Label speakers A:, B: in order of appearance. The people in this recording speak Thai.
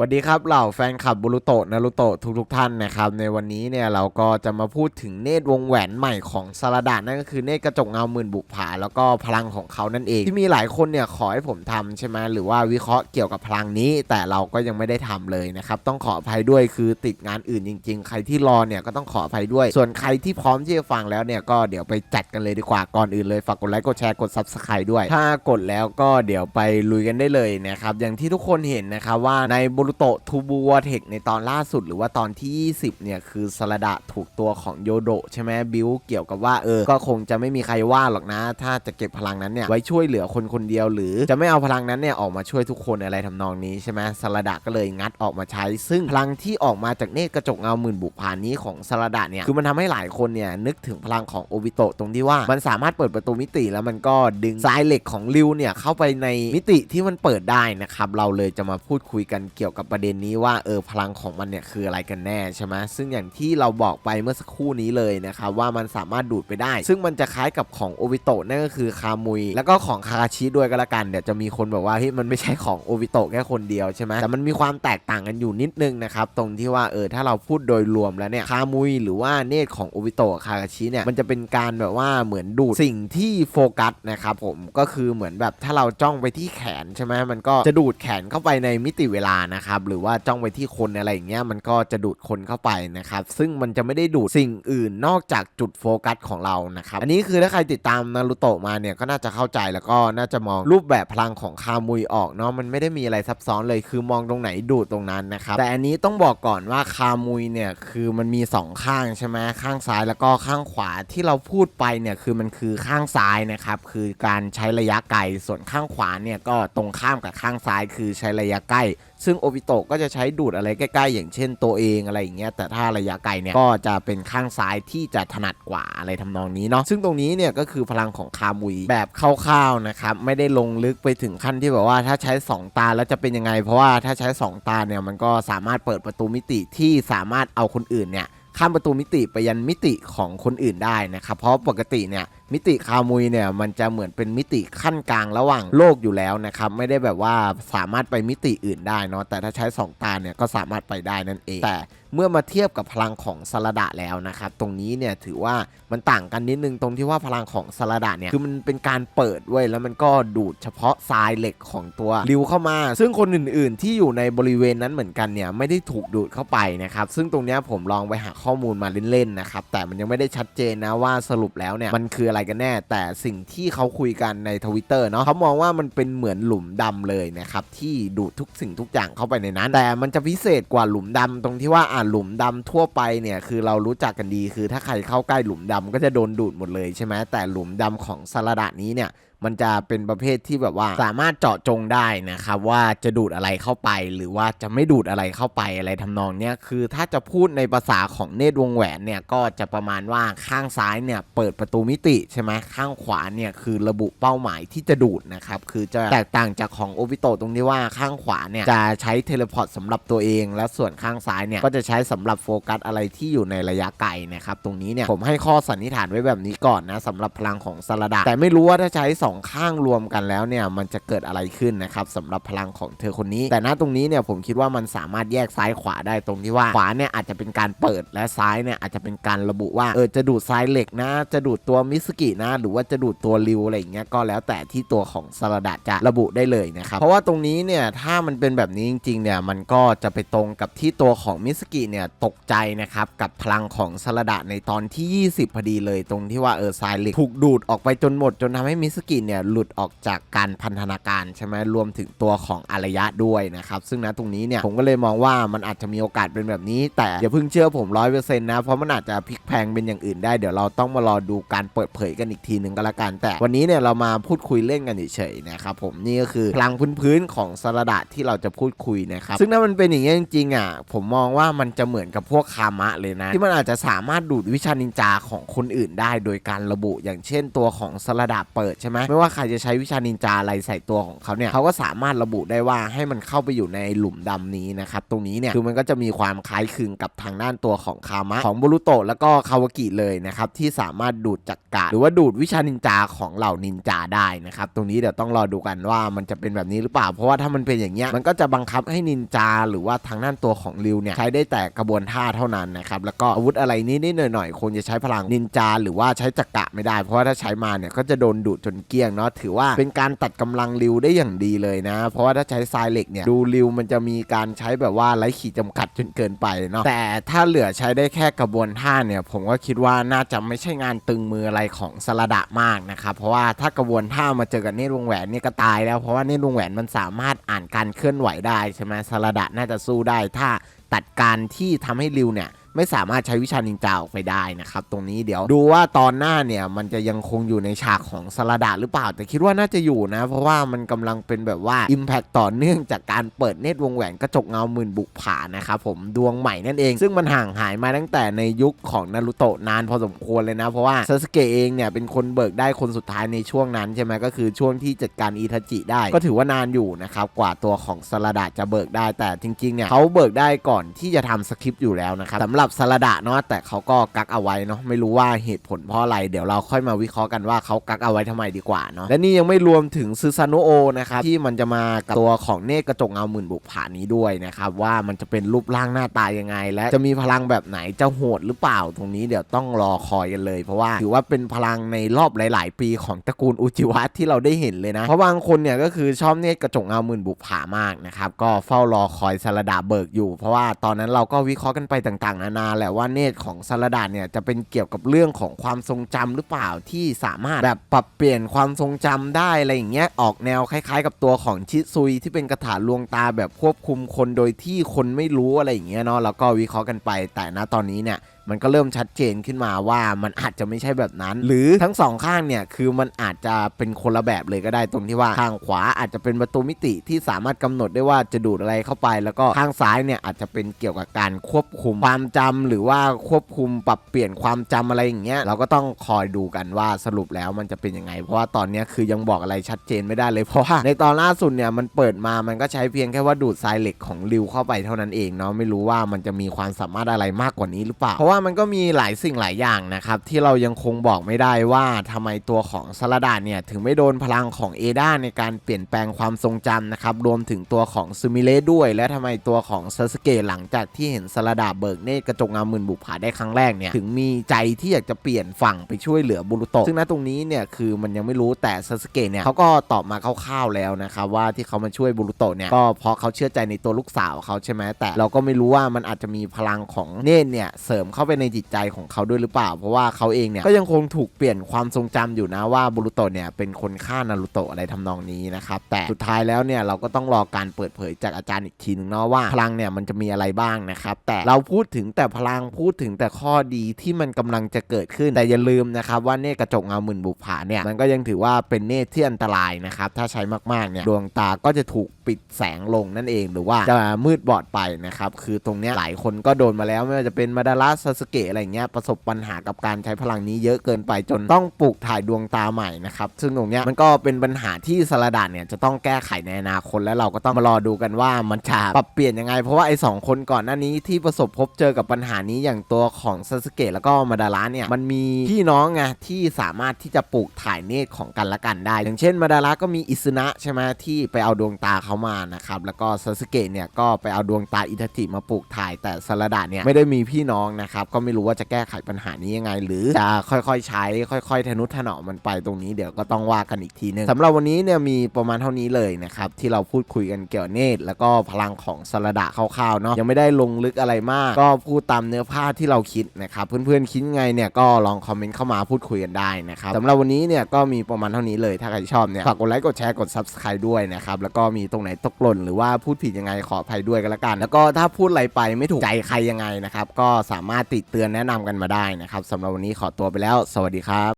A: สวัสดีครับเหล่าแฟนคลับบุรุโตะนารุโตะทุกๆท่านนะครับในวันนี้เนี่ยเราก็จะมาพูดถึงเนตรวงแหวนใหม่ของสารดานั่นก็คือเนตรกระจกเงาหมื่นบุปผา แล้วก็พลังของเขานั่นเอง ที่มีหลายคนเนี่ยขอให้ผมทำใช่ไหมหรือว่าวิเคราะห์เกี่ยวกับพลังนี้ แต่เราก็ยังไม่ได้ทำเลยนะครับต้องขออภัยด้วยคือติดงานอื่นจริง ๆ ใครที่รอเนี่ยก็ต้องขออภัยด้วย ส่วนใครที่พร้อมที่จะฟังแล้วเนี่ยก็เดี๋ยวไปจัดกันเลยดีกว่าก่อนอื่นเลยฝากกดไลค์กดแชร์กด subscribe ด้วย ถ้ากดแล้วก็เดี๋ยวไปลุยกันได้เลยนะครับอย่างที่ทุกคนเห็นนะครับว่าในบุรุโตะทูบูวเทคในตอนล่าสุดหรือว่าตอนที่ 20 เนี่ย คือสลดะถูกตัวของโยโดใช่ไหมบิวเกี่ยวกับว่าเออ ก็คงจะไม่มีใครว่าหรอกนะ ถ้าจะเก็บพลังนั้นเนี่ย ไว้ช่วยเหลือคนคนเดียว หรือจะไม่เอาพลังนั้นเนี่ย ออกมาช่วยทุกคนอะไรทำนองนี้ใช่ไหมสลดะก็เลยงัดออกมาใช้ ซึ่งพลังที่ออกมาจากเนตกระจกเงาหมื่นบุกผานนี้ของสลดะเนี่ยคือมันทำให้หลายคนเนี่ยนึกถึงพลังของโอบิโตะตรงที่ว่ามันสามารถเปิดประตูมิติแล้วมันก็ดึงสายเหล็กของริวเนี่ยเข้าไปในมิติที่มันเปิดได้นะครับเราเลยจะมาพูดคุยกันเกี่ยวกับประเด็นนี้ว่าเออพลังของมันเนี่ยคืออะไรกันแน่ใช่ไหมซึ่งอย่างที่เราบอกไปเมื่อสักครู่นี้เลยนะครับว่ามันสามารถดูดไปได้ ซึ่งมันจะคล้ายกับของโอบิโตะนั่นก็คือคามุย แล้วก็ของคาคาชิด้วยก็แล้วกันเดี๋ยวจะมีคนบอกว่าเฮ้ยมันไม่ใช่ของโอบิโตะแค่คนเดียวใช่ไหมแต่มันมีความแตกต่างกันอยู่นิดนึงนะครับตรงที่ว่าเออถ้าเราพูดโดยรวมแล้วเนี่ยคามุยหรือว่าเนตของโอบิโตะคาคาชิเนี่ยมันจะเป็นการแบบว่าเหมือนดูดสิ่งที่โฟกัสนะครับผมก็คือเหมือนแบบถ้าเราจ้องไปที่แขนใช่ไหมมันก็จะดูดแขนเข้าไปในมิติเวลานะครับครับหรือว่าจ้องไปที่คนอะไรอย่างเงี้ยมันก็จะดูดคนเข้าไปนะครับซึ่งมันจะไม่ได้ดูดสิ่งอื่นนอกจากจุดโฟกัสของเรานะครับอันนี้คือถ้าใครติดตามนารูโตะมาเนี่ยก็น่าจะเข้าใจแล้วก็น่าจะมองรูปแบบพลังของคามุยออกเนาะมันไม่ได้มีอะไรซับซ้อนเลยคือมองตรงไหนดูดตรงนั้นนะครับแต่อันนี้ต้องบอกก่อนว่าคามุยเนี่ยคือมันมีสองข้างใช่ไหมข้างซ้ายแล้วก็ข้างขวาที่เราพูดไปเนี่ยคือมันคือข้างซ้ายนะครับคือการใช้ระยะไกลส่วนข้างขวาเนี่ยก็ตรงข้ามกับข้างซ้ายคือใช้ระยะใกล้ ซึ่งโอบิโตะก็จะใช้ดูดอะไรใกล้ๆ อย่างเช่นตัวเองอะไรอย่างเงี้ยแต่ถ้าระยะไกลเนี่ยก็จะเป็นข้างซ้ายที่จะถนัดกว่าอะไรทำนองนี้เนาะซึ่งตรงนี้เนี่ยก็คือพลังของคามุยแบบคร่าวๆนะครับไม่ได้ลงลึกไปถึงขั้นที่แบบว่าถ้าใช้ 2 ตาแล้วจะเป็นยังไง เพราะว่าถ้าใช้ 2 ตาเนี่ยมันก็สามารถเปิดประตูมิติที่สามารถเอาคนอื่นเนี่ยข้ามประตูมิติไปยันมิติของคนอื่นได้นะครับเพราะปกติเนี่ย มิติคามุยเนี่ยมันจะเหมือนเป็นมิติขั้นกลางระหว่างโลกอยู่แล้วนะครับไม่ได้แบบว่าสามารถไปมิติอื่นได้เนาะแต่ถ้าใช้ 2 ตาเนี่ยก็สามารถไปได้นั่นเอง แต่เมื่อมาเทียบกับพลังของสลดะแล้วนะครับตรงนี้เนี่ยถือว่ามันต่างกันนิดนึงตรงที่ว่าพลังของสลดะเนี่ยคือมันเป็นการเปิดเว้ยแล้วมันก็ดูดเฉพาะทรายเหล็กของตัวริวเข้ามา ซึ่งคนอื่น ๆ ที่อยู่ในบริเวณนั้นเหมือนกันเนี่ยไม่ได้ถูกดูดเข้าไปนะครับซึ่งตรงนี้ผมลองไปหาข้อมูลมาเล่น ๆ นะครับแต่มันยังไม่ได้ชัดเจนนะว่าสรุปแล้วเนี่ยมันคืออะไรกันแน่ แต่สิ่งที่เขาคุยกันในทวิตเตอร์เนาะเขามองว่ามันเป็นเหมือนหลุมดำเลยนะครับที่ดูดทุกสิ่งทุกอย่างเข้าไปในนั้น แต่มันจะพิเศษกว่าหลุมดำตรงที่ว่าอ่าหลุมดำทั่วไปเนี่ยคือเรารู้จักกันดีคือถ้าใครเข้าใกล้หลุมดำก็จะโดนดูดหมดเลยใช่ไหมแต่หลุมดำของสลดะนี้เนี่ย มันจะเป็นประเภทที่แบบว่าสามารถเจาะจงได้นะครับว่าจะดูดอะไรเข้าไป หรือว่าจะไม่ดูดอะไรเข้าไปอะไรทำนองเนี้ยคือถ้าจะพูดในภาษาของเนตรวงแหวนเนี่ยก็จะประมาณว่าข้างซ้ายเนี่ยเปิดประตูมิติใช่ไหมข้างขวาเนี่ยคือระบุเป้าหมายที่จะดูดนะครับคือจะแตกต่างจากของโอบิโตะตรงที่ว่าข้างขวาเนี่ยจะใช้เทเลพอร์ตสำหรับตัวเอง และส่วนข้างซ้ายเนี่ยก็จะใช้สำหรับโฟกัสอะไรที่อยู่ในระยะไกลนะครับตรงนี้เนี่ยผมให้ข้อสันนิษฐานไว้แบบนี้ก่อนนะสำหรับพลังของสลาดาแต่ไม่รู้ว่าถ้าใช้องข้างรวมกันแล้วเนี่ยมันจะเกิดอะไรขึ้นนะครับสำหรับพลังของเธอคนนี้ แต่ณตรงนี้เนี่ยผมคิดว่ามันสามารถแยกซ้ายขวาได้ตรงที่ว่าขวาเนี่ยอาจจะเป็นการเปิดและซ้ายเนี่ยอาจจะเป็นการระบุว่าเออจะดูดทรายเหล็กนะ จะดูดตัวมิสกินะ หรือว่าจะดูดตัวริวอะไรอย่างเงี้ยก็แล้วแต่ที่ตัวของสลดาจะระบุได้เลยนะครับเพราะว่าตรงนี้เนี่ยถ้ามันเป็นแบบนี้จริงๆเนี่ยมันก็จะไปตรงกับที่ตัวของมิสกิเนี่ยตกใจนะครับกับพลังของสลดาในตอนที่ 20พอดีเลยตรงที่ว่าเออทรายเหล็กถูกดูดออกไปจนหมดจนทำให้มิสกิเนี่ยหลุดออกจากการพันธนาการใช่ไหมรวมถึงตัวของอารยะด้วยนะครับซึ่งนะตรงนี้เนี่ยผมก็เลยมองว่ามันอาจจะมีโอกาสเป็นแบบนี้ แต่อย่าเพิ่งเชื่อผมร้อยเปอร์เซ็นต์นะเพราะมันอาจจะพลิกแพงเป็นอย่างอื่นได้เดี๋ยวเราต้องมารอดูการเปิดเผยกันอีกทีหนึ่งก็แล้วกันแต่วันนี้เนี่ยเรามาพูดคุยเล่นกันเฉยๆนะครับผมนี่ก็คือพลังพื้นๆของสระดาที่เราจะพูดคุยนะครับซึ่งถ้ามันเป็นอย่างนี้จริงๆอะผมมองว่ามันจะเหมือนกับพวกคามะเลยนะ ที่มันอาจจะสามารถดูดวิชานินจาของคนอื่นได้ โดยการระบุอย่างเช่นตัวของสระดาเปิดใช่ไหมไม่ว่าใครจะใช้วิชานินจาอะไรใส่ตัวของเขาเนี่ยเขาก็สามารถระบุได้ว่าให้มันเข้าไปอยู่ในหลุมดำนี้นะครับตรงนี้เนี่ยคือมันก็จะมีความคล้ายคลึงกับทางด้านตัวของคามะของบุรุโตะแล้วก็คาวากิเลยนะครับที่สามารถดูดจักระหรือว่าดูดวิชานินจาของเหล่านินจาได้นะครับตรงนี้เดี๋ยวต้องรอดูกันว่ามันจะเป็นแบบนี้หรือเปล่า เพราะว่าถ้ามันเป็นอย่างเงี้ยมันก็จะบังคับให้นินจาหรือว่าทางด้านตัวของริวเนี่ยใช้ได้แต่กระบวนท่าเท่านั้นนะครับแล้วก็อาวุธอะไรนิดๆหน่อยๆควรจะใช้พลังนินจา หรือว่าใช้จักระไม่ได้ เพราะว่าถ้าใช้มาเนี่ยก็จะโดนดูดจนเกลี้ยงเนาะถือว่าเป็นการตัดกำลังริวได้อย่างดีเลยนะ เพราะว่าถ้าใช้ทรายเหล็กเนี่ยดูริวมันจะมีการใช้แบบว่าไร้ขีดจำกัดจนเกินไปเนาะแต่ถ้าเหลือใช้ได้แค่กระบวนท่าเนี่ยผมก็คิดว่าน่าจะไม่ใช่งานตึงมืออะไรของสลดะมากนะครับเพราะว่าถ้ากระบวนท่ามาเจอกับเนตรวงแหวนเนี่ยก็ตายแล้วเพราะว่าเนตรวงแหวนมันสามารถอ่านการเคลื่อนไหวได้ใช่ไหมสลดะน่าจะสู้ได้ถ้าตัดการที่ทำให้ริวเนี่ย ไม่สามารถใช้วิชานินจาออกไปได้นะครับ ตรงนี้เดี๋ยวดูว่าตอนหน้าเนี่ยมันจะยังคงอยู่ในฉากของสลาดาหรือเปล่า แต่คิดว่าน่าจะอยู่นะ เพราะว่ามันกำลังเป็นแบบว่า Impact ต่อเนื่องจากการเปิดเนตรวงแหวนกระจกเงาหมื่นบุกผานะครับผมดวงใหม่นั่นเอง ซึ่งมันห่างหายมาตั้งแต่ในยุคของนารุโตะนานพอสมควรเลยนะ เพราะว่าซาสเกะเองเนี่ยเป็นคนเบิกได้คนสุดท้ายในช่วงนั้นใช่ไหมก็คือช่วงที่จัดการอิทาจิได้ ก็ถือว่านานอยู่นะครับกว่าตัวของสลาดาจะเบิกได้แต่จริงๆเนี่ยเขาเบิกได้ก่อนที่จะทำสคริปต์อยู่แล้วนะครับสำหหรับสลดาเนาะแต่เขาก็กักเอาไว้เนาะไม่รู้ว่าเหตุผลเพราะอะไร เดี๋ยวเราค่อยมาวิเคราะห์กันว่าเขากักเอาไว้ทำไมดีกว่าเนาะและนี่ยังไม่รวมถึงซึซาโนโอนะครับที่มันจะมากับตัวของเนตกระจกเงาหมื่นบุกผานี้ด้วยนะครับว่ามันจะเป็นรูปร่างหน้าตายังไง และจะมีพลังแบบไหนจะโหดหรือเปล่าตรงนี้เดี๋ยวต้องรอคอยกันเลย เพราะว่าถือว่าเป็นพลังในรอบหลาย ๆ ปีของตระกูลอุจิวะที่เราได้เห็นเลยนะเพราะบางคนเนี่ยก็คือชอบเนตกระจกเงาหมื่นบุกผามากนะครับก็เฝ้ารอคอยสารดาเบิกอยู่ เพราะว่าตอนนั้นเราก็วิเคราะห์กันไปต่าง ๆ นานาแหละว่าเนตรของซารดาเนี่ยจะเป็นเกี่ยวกับเรื่องของความทรงจำหรือเปล่าที่สามารถแบบปรับเปลี่ยนความทรงจำได้อะไรอย่างเงี้ยออกแนวคล้ายๆ กับตัวของชิซุยที่เป็นกระถาลวงตาแบบควบคุมคนโดยที่คนไม่รู้อะไรอย่างเงี้ยเนาะแล้วก็วิเคราะห์กันไป แต่ณตอนนี้เนี่ย มันก็เริ่มชัดเจนขึ้นมาว่ามันอาจจะไม่ใช่แบบนั้น หรือทั้งสองข้างเนี่ยคือมันอาจจะเป็นคนละแบบเลยก็ได้ตรงที่ว่าข้างขวาอาจจะเป็นประตูมิติที่สามารถกำหนดได้ว่าจะดูดอะไรเข้าไป แล้วก็ข้างซ้ายเนี่ยอาจจะเป็นเกี่ยวกับการควบคุมความจำหรือว่าควบคุมปรับเปลี่ยนความจำอะไรอย่างเงี้ยเราก็ต้องคอยดูกันว่าสรุปแล้วมันจะเป็นยังไง เพราะว่าตอนนี้คือยังบอกอะไรชัดเจนไม่ได้เลยเพราะว่าในตอนล่าสุดเนี่ยมันเปิดมามันก็ใช้เพียงแค่ว่าดูดทรายเหล็กของริวเข้าไปเท่านั้นเองเนาะไม่รู้ว่ามันจะมีความสามารถอะไรมากกว่านี้หรือเปล่าเพราะว่ามันก็มีหลายสิ่งหลายอย่างนะครับ ที่เรายังคงบอกไม่ได้ว่าทำไมตัวของสลาดาเนี่ย ถึงไม่โดนพลังของเอดาในการเปลี่ยนแปลงความทรงจำนะครับ รวมถึงตัวของซูมิเลด้วย และทำไมตัวของซาสเกะหลังจากที่เห็นสลาดาเบิกเนตกระจกเงาหมื่นบุกผาได้ครั้งแรกเนี่ยถึงมีใจที่อยากจะเปลี่ยนฝั่งไปช่วยเหลือบุรุโตะซึ่งณตรงนี้เนี่ยคือมันยังไม่รู้แต่ซาสเกะเนี่ยเขาก็ตอบมาคร่าวๆแล้วนะครับว่าที่เขามาช่วยบุรุโตะเนี่ยก็เพราะเขาเชื่อใจในตัวลูกสาวเขาใช่ไหมแต่เราก็ไม่รู้ว่ามันอาจจะมีพลังของเนตเนี่ยเสริมเข้าไปในจิตใจของเขาด้วยหรือเปล่า เพราะว่าเขาเองเนี่ยก็ยังคงถูกเปลี่ยนความทรงจำอยู่นะว่าบุรุโตเนี่ยเป็นคนฆ่านารุโตะอะไรทำนองนี้นะครับแต่สุดท้ายแล้วเนี่ยเราก็ต้องรอการเปิดเผยจากอาจารย์อีกทีนึงเนาะว่าพลังเนี่ยมันจะมีอะไรบ้างนะครับแต่เราพูดถึงแต่พลังพูดถึงแต่ข้อดีที่มันกำลังจะเกิดขึ้นแต่อย่าลืมนะครับว่าเนตรกระจกเงาหมื่นบุปผาเนี่ยมันก็ยังถือว่าเป็นเนตรที่อันตรายนะครับถ้าใช้มากๆเนี่ยดวงตาก็จะถูกปิดแสงลงนั่นเองหรือว่าจะมืดบอดไปนะครับคือตรงเนี้ยหลายคนก็โดนมาแล้วไม่ว่าจะเป็นมาดาราซาสเกะอะไรเงี้ยประสบปัญหากับการใช้พลังนี้เยอะเกินไปจนต้องปลูกถ่ายดวงตาใหม่นะครับซึ่งตรงเนี้ยมันก็เป็นปัญหาที่สลดาเนี่ยจะต้องแก้ไขในอนาคตแล้วเราก็ต้องมารอดูกันว่ามันจะปรับเปลี่ยนยังไง เพราะว่าไอ้สองคนก่อนหน้านี้ที่ประสบพบเจอกับปัญหานี้อย่างตัวของซาสเกะแล้วก็มาดาระเนี่ยมันมีพี่น้องไงที่สามารถที่จะปลูกถ่ายเนตรของกันและกันได้ อย่างเช่นมาดาระก็มีอิซุนะใช่ไหมที่ไปเอาดวงตาเขามานะครับแล้วก็ซาสเกะเนี่ยก็ไปเอาดวงตาอิทาจิมาปลูกถ่าย แต่สลดาเนี่ยไม่ได้มีพี่น้องนะครับก็ไม่รู้ว่าจะแก้ไขปัญหานี้ยังไง หรือจะค่อยๆ ใช้ค่อย ๆ ทนุถนอมมันไปตรงนี้เดี๋ยวก็ต้องว่ากันอีกทีนึงสำหรับวันนี้เนี่ยมีประมาณเท่านี้เลยนะครับที่เราพูดคุยกันเกี่ยวกับเนตรแล้วก็พลังของสลดาคร่าวๆเนาะยังไม่ได้ลงลึกอะไรมาก ก็พูดตามเนื้อผ้าที่เราคิดนะครับเพื่อนๆคิดไงเนี่ยก็ลองคอมเมนต์เข้ามาพูดคุยกันได้นะครับสำหรับวันนี้เนี่ยก็มีประมาณเท่านี้เลยถ้าใครชอบเนี่ยฝากกดไลค์กดแชร์กด subscribe ด้วยนะครับแล้วก็มีตรงไหนตกหล่นหรือว่าพูดผิดยังไงขออภัยด้วยกันละกัน แล้วก็ถ้าพูดอะไรไปไม่ถูกใจใครยังไงนะครับก็สามารถติดเตือนแนะนำกันมาได้นะครับสำหรับวันนี้ขอตัวไปแล้ว สวัสดีครับ